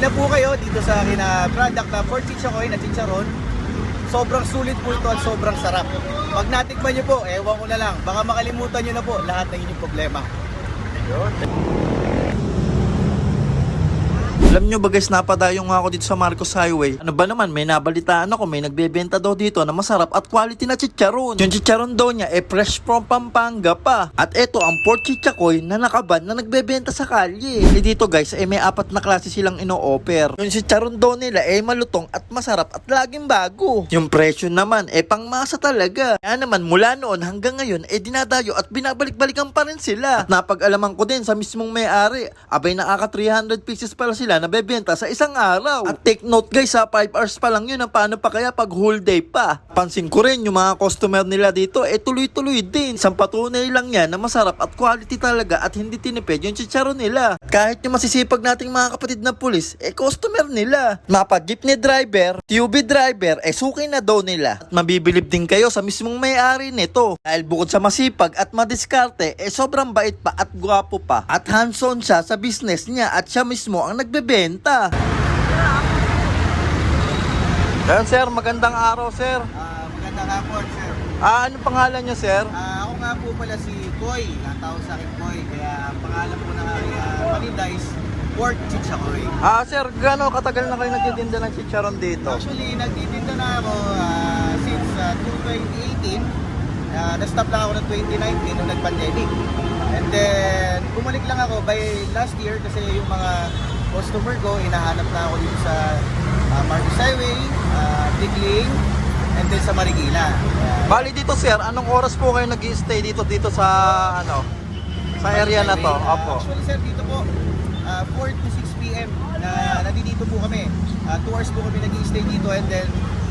na po kayo dito sa akin na product na for chichakoy na chicharon. Sobrang sulit po ito at sobrang sarap. Pag natikman nyo po, ewan ko na lang, baka makalimutan nyo na po lahat ng inyong problema. Ayun. Alam nyo ba guys, napadayo nga ako dito sa Marcos Highway. Ano ba naman, may nabalitaan ako, may nagbebenta daw dito na masarap at quality na chicharon. Yung chicharon daw niya, eh fresh from Pampanga pa. At eto ang pork chichakoy na nakaban na nagbebenta sa kalye. Eh dito guys, eh may apat na klase silang ino-offer. Yung chicharon daw nila, eh malutong at masarap at laging bago. Yung presyo naman, eh pangmasa talaga. Kaya naman, mula noon hanggang ngayon, eh dinadayo at binabalik-balikan pa rin sila. At napag-alaman ko din sa mismong may-ari, abay nakaka 300 pieces pala sila na bebenta sa isang araw. At take note guys ha, 5 hours pa lang yun, ang paano pa kaya pag whole day pa. Pansin ko rin yung mga customer nila dito, eh tuloy-tuloy din. Isang patunay lang yan na masarap at quality talaga at hindi tinipid yung chicharon nila. Kahit yung masisipag nating mga kapatid na pulis, eh customer nila. Mapa jeepney driver, TUV driver, eh suki na daw nila. At mabibilib din kayo sa mismong may-ari nito. Dahil bukod sa masipag at madiskarte, eh sobrang bait pa at gwapo pa. At hands-on siya sa business niya at siya mismo ang nagbebenta. Ayan sir, magandang araw sir. Ah, magandang hapon, sir. Ah, ano pangalan niyo sir? Ah, ako nga po pala si Koy. Natawag sa akin Koy. Kaya ang pangalan po ng uh, paninda is pork chichakoy. Ah sir, gaano katagal na kayo nagtitinda ng chicharon dito? Actually, nagtitinda na ako ah, since ah, 2018. Ah, na-stop lang ako ng 2019 nung nag-pandemic. And then, bumalik lang ako by last year kasi yung mga customer ko, hinahanap na ako dito sa uh, Marcos Highway, uh, Tigling, and then sa Marikina. Kaya, Bali dito sir, anong oras po kayo nag stay dito dito sa ano? Sa area na to? Ah, Opo. Actually sir, dito po, ah, 4 to 6 p.m. na nandito po kami. 2 hours po kami nag stay dito and then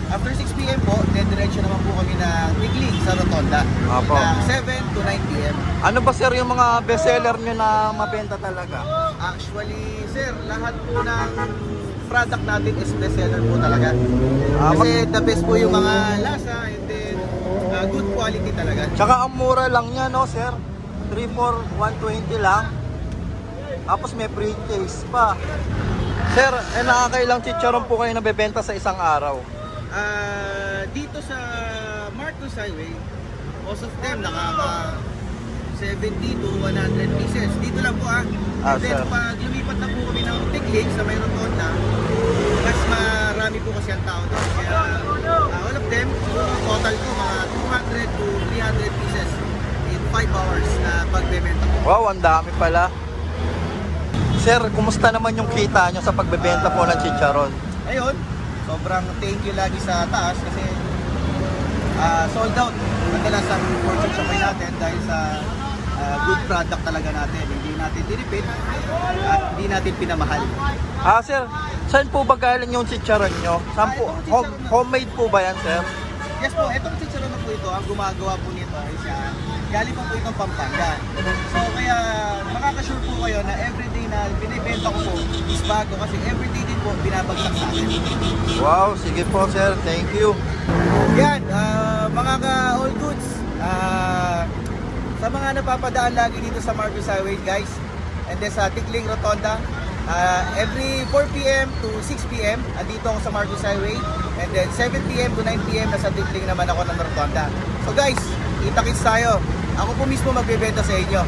after 6 p.m. po, dediretso naman po kami na Tigling sa Rotonda. Apo. Na 7 to 9 p.m. Ano ba sir yung mga bestseller nyo na mabenta talaga? Actually, sir, lahat po ng product natin is bestseller po talaga. Ah, Kasi the best po yung mga lasa and then ah, good quality talaga. Tsaka ang mura lang niya no sir? 3 for 120 lang. Tapos may free case pa. Sir, eh nakakailang chicharon po kayo nabebenta sa isang araw? Ah, dito sa Marcos Highway, most of them nakaka 70 to 100 pieces. Dito lang po ah. Ah, And then sir. pag lumipat na po kami ng Tiglig sa may rotonda, mas marami po kasi ang tao doon. Kaya ah, all of them, siguro total ko mga 200 to 300 pieces in 5 hours na pagbebenta ko. Wow, ang dami pala. Sir, kumusta naman yung kita nyo sa pagbebenta po ng chicharon? Ayun, sobrang thank you lagi sa taas kasi ah, sold out. Madalas ang workshop sa may natin dahil sa ah, good product talaga natin. Hindi natin tinipid at hindi natin pinamahal. Ah, sir, saan po ba galing yung chicharon nyo? Saan po? Ah, itong Home, homemade po ba yan, sir? Yes po, etong chicharon po ito, ang gumagawa po nito ay siya, galing po po itong Pampanga. So kaya makakasure po kayo na everyday na binibenta ko po is bago kasi everyday din binabagsak sa akin. Wow, sige po, sir. Thank you. Yan, ah, mga ka-all goods. ah, sa mga napapadaan lagi dito sa Marcos Highway, guys, and then sa Tikling Rotonda, ah, every 4 p.m. to 6 p.m. andito ako sa Marcos Highway, and then 7 p.m. to 9 p.m. nasa Tikling naman ako ng Rotonda. So guys, kita-kits tayo. Ako po mismo magbebenta sa inyo.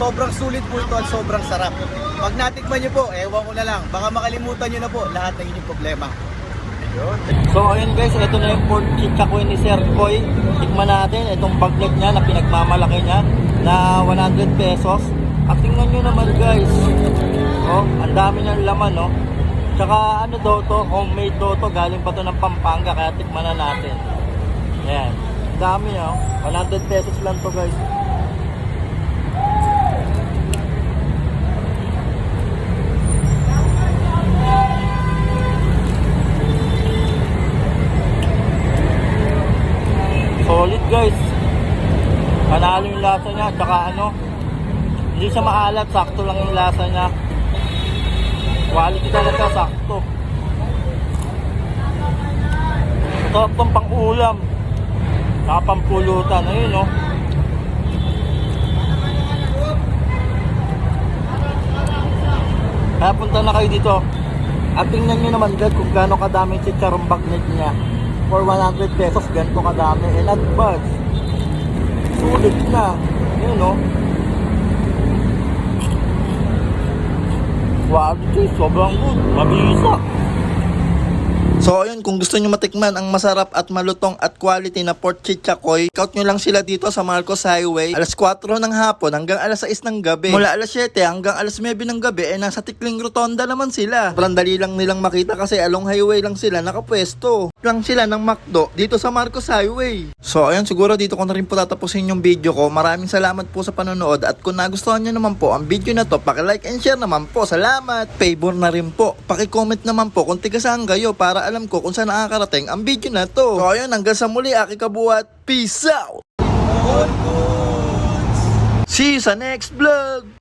Sobrang sulit po ito at sobrang sarap. Pag natikman nyo po, ewan ko na lang, baka makalimutan nyo na po lahat ng inyong problema. So ayun guys, ito na yung pork chichakoy ni Sir Koy. Tikman natin itong bagnet niya na pinagmamalaki niya na 100 pesos. At tingnan nyo naman guys. Oh, ang dami ng laman no. Tsaka ano daw to, homemade daw to, galing pa to ng Pampanga kaya tikman na natin. Ayan. Ang dami oh. 100 pesos lang to guys. Tsaka ano, hindi siya maalat, sakto lang yung lasa niya. Quality talaga, sakto. Ito itong pang ulam. Saka pang pulutan. Ayun no. Kaya punta na kayo dito. At tingnan nyo naman guys kung gaano kadami yung chicharong bagnet niya. For 100 pesos, ganito kadami. In advance. Sulit na. Yun no. Quality, sobrang good. Mabisa. So ayun, kung gusto nyo matikman ang masarap at malutong at quality na pork chichakoy, count nyo lang sila dito sa Marcos Highway. Alas 4 ng hapon hanggang alas 6 ng gabi. Mula alas 7 hanggang alas 9 ng gabi, eh nasa Tikling Rotonda naman sila. Sobrang dali lang nilang makita kasi along highway lang sila nakapwesto. Lang sila ng McDo dito sa Marcos Highway. So ayun, siguro dito ko na rin po tatapusin yung video ko. Maraming salamat po sa panonood at kung nagustuhan nyo naman po ang video na to, paki-like and share naman po. Salamat! Favor na rin po. Paki-comment naman po kung tiga saan kayo para alam ko kung saan nakakarating ang video na to. So ayun, hanggang sa muli, aki kabuhat. Peace out! All goods! See you sa next vlog!